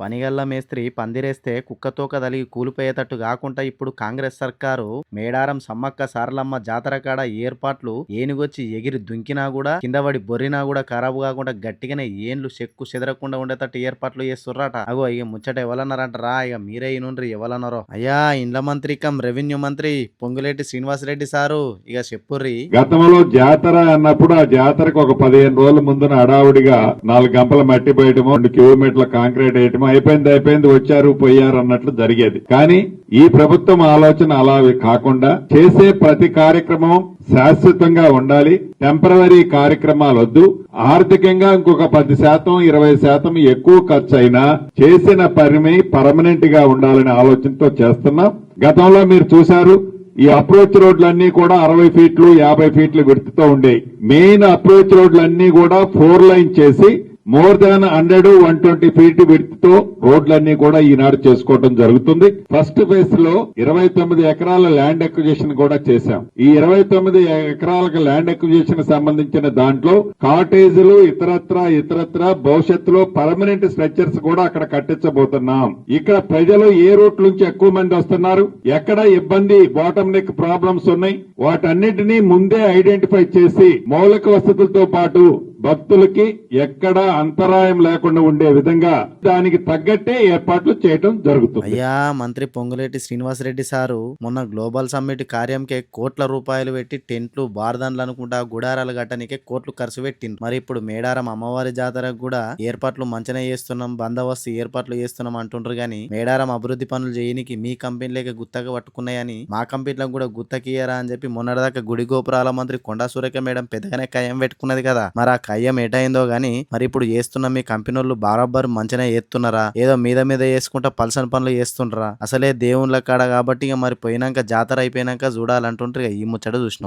పనిగల్ల మేస్త్రి పందిరేస్తే కుక్కతోక కదలిగి కూలిపోయేటట్టు కాకుండా ఇప్పుడు కాంగ్రెస్ సర్కారు మేడారం సమ్మక్క సారలమ్మ జాతర కాడ ఏర్పాట్లు ఏనుగొచ్చి ఎగిరి దుంకినా కూడా కింద పడి బొర్రినా కూడా ఖరాబు కాకుండా గట్టిగానే ఏండ్లు చెక్కు చెదరకుండా ఉండేటట్టు ఏర్పాట్లు చేస్తుర్రట. అగో ఇక ముచ్చట ఎవరన్నారంటారా ఇక మీరే ఇనుండ్రి ఎవరన్నారో అయ్యా ఇండ్ల మంత్రి కమ్ రెవెన్యూ మంత్రి పొంగులేటి శ్రీనివాసరెడ్డి సారు ఇక చెప్పుర్రి. గతంలో జాతర అన్నప్పుడు ఆ జాతరకు ఒక పదిహేను రోజుల ముందున హడావుడిగా నాలుగు గంపల మట్టి పోయటము రెండు కిలోమీటర్ల కాంక్రీట్ వేయటము అయిపోయింది అయిపోయింది వచ్చారు పోయారు అన్నట్లు జరిగేది. కానీ ఈ ప్రభుత్వం ఆలోచన అలా కాకుండా చేసే ప్రతి కార్యక్రమం శాశ్వతంగా ఉండాలి టెంపరీ కార్యక్రమాలు వద్దు. ఆర్థికంగా ఇంకొక పది శాతం ఇరవై శాతం ఎక్కువ ఖర్చు అయినా చేసిన పరిమి పర్మనెంట్గా ఉండాలనే ఆలోచనతో చేస్తున్నాం. గతంలో మీరు చూశారు ఈ అప్రోచ్ రోడ్లన్నీ కూడా అరవై ఫీట్లు యాభై ఫీట్లు విడుతుతో ఉండేవి. మెయిన్ అప్రోచ్ రోడ్లన్నీ కూడా ఫోర్ లైన్ చేసి more than hundred one twenty feet విడుతుతో రోడ్లన్నీ కూడా ఈనాడు చేసుకోవడం జరుగుతుంది. ఫస్ట్ ఫేజ్లో ఇరవై తొమ్మిది ఎకరాల ల్యాండ్ అక్విజిషన్ కూడా చేశాం. ఈ ఇరవై తొమ్మిది ఎకరాలకు ల్యాండ్ అక్విజిషన్ సంబంధించిన దాంట్లో కాటేజీలు ఇతరత్ర ఇతరత్ర భవిష్యత్తులో పర్మనెంట్ స్ట్రక్చర్స్ కూడా అక్కడ కట్టించబోతున్నాం. ఇక్కడ ప్రజలు ఏ రూట్ నుంచి ఎక్కువ మంది వస్తున్నారు? ఎక్కడ ఇబ్బంది బాటమ్ నెక్ ప్రాబ్లమ్స్ ఉన్నాయి? వాటన్నిటినీ ముందే ఐడెంటిఫై చేసి మౌలిక వసతులతో పాటు భక్తులకి ఎక్కడ అంతరాయం లేకుండా ఉండే విధంగా దానికి తగ్గట్టే ఏర్పాట్లు చేయడం జరుగుతుంది. అయ్యా మంత్రి పొంగులేటి శ్రీనివాసరెడ్డి సారు మొన్న గ్లోబల్ సమ్మిట్ కార్యంకే కోట్ల రూపాయలు పెట్టి టెంట్లు బార్దన్లు అనుకుంటా గుడారాలు కట్టనికే కోట్లు ఖర్చు పెట్టింది మరి ఇప్పుడు మేడారం అమ్మవారి జాతరకు కూడా ఏర్పాట్లు మంచిగా చేస్తున్నాం బందోబస్తు ఏర్పాట్లు చేస్తున్నాం అంటుండ్రు గాని మేడారం అభివృద్ధి పనులు చేయనికి మీ కంపెనీలకే గుత్తగా పట్టుకున్నాయని మా కంపెనీలకు కూడా గుత్తకియరా అని చెప్పి మొన్నటిదాకా గుడి గోపురాల మంత్రి కొండా సూర్యక మేడం పెద్దగానే కయ్యం పెట్టుకున్నది కదా. మరి ఆ కయ్యం ఏటైందో గానీ మరి ఇప్పుడు చేస్తున్న మీ కంపెనీ వాళ్ళు బారాబర్ మంచిగా చేస్తున్నారా ఏదో మీద మీద చేసుకుంటా పల్సన్ పనులు చేస్తుండ్రా అసలే దేవుళ్ళ కాడ కాబట్టి ఇక మరి పోయినాక జాతర అయిపోయినాక చూడాలంటుంటారు ఇక ఈ ముచ్చట చూసిన